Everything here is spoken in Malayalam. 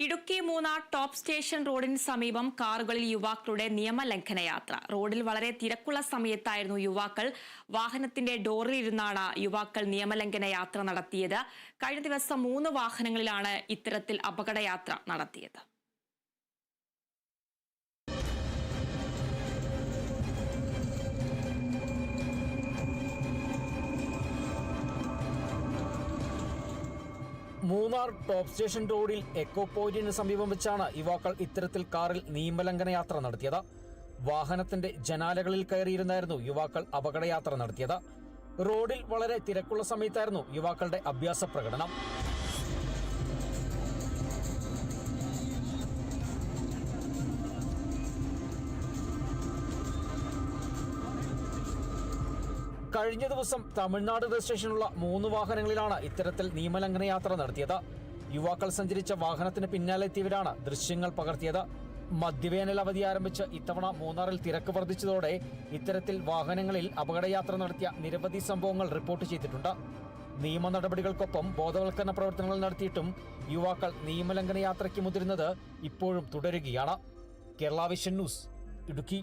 ഇടുക്കി മൂന്നാർ ടോപ്പ് സ്റ്റേഷൻ റോഡിന് സമീപം കാറുകളിൽ യുവാക്കളുടെ നിയമലംഘന യാത്ര. റോഡിൽ വളരെ തിരക്കുള്ള സമയത്തായിരുന്നു യുവാക്കൾ വാഹനത്തിന്റെ ഡോറിൽ ഇരുന്നാണ് യുവാക്കൾ നിയമലംഘന യാത്ര നടത്തിയത്. കഴിഞ്ഞ ദിവസം മൂന്ന് വാഹനങ്ങളിലാണ് ഇത്തരത്തിൽ അപകടയാത്ര നടത്തിയത്. മൂന്നാർ ടോപ്പ് സ്റ്റേഷൻ റോഡിൽ എക്കോ പോയിന്റിന് സമീപം വെച്ചാണ് യുവാക്കൾ ഇത്തരത്തിൽ കാറിൽ നിയമലംഘന യാത്ര നടത്തിയത്. വാഹനത്തിന്റെ ജനാലകളിൽ കയറിയിരുന്നായിരുന്നു യുവാക്കൾ അപകടയാത്ര നടത്തിയത്. റോഡിൽ വളരെ തിരക്കുള്ള സമയത്തായിരുന്നു യുവാക്കളുടെ അഭ്യാസ പ്രകടനം. കഴിഞ്ഞ ദിവസം തമിഴ്നാട് രജിസ്ട്രേഷനുള്ള മൂന്ന് വാഹനങ്ങളിലാണ് ഇത്തരത്തിൽ നിയമലംഘന യാത്ര നടത്തിയത്. യുവാക്കൾ സഞ്ചരിച്ച വാഹനത്തിന് പിന്നാലെത്തിയവരാണ് ദൃശ്യങ്ങൾ പകർത്തിയത്. മദ്യവേനൽ അവധി ആരംഭിച്ച് ഇത്തവണ മൂന്നാറിൽ തിരക്ക് വർദ്ധിച്ചതോടെ ഇത്തരത്തിൽ വാഹനങ്ങളിൽ അപകടയാത്ര നടത്തിയ നിരവധി സംഭവങ്ങൾ റിപ്പോർട്ട് ചെയ്തിട്ടുണ്ട്. നിയമ നടപടികൾക്കൊപ്പം ബോധവൽക്കരണ പ്രവർത്തനങ്ങൾ നടത്തിയിട്ടും യുവാക്കൾ നിയമലംഘന യാത്രയ്ക്ക് മുതിരുന്നത് ഇപ്പോഴും തുടരുകയാണ്. Kerala vision news Idukki.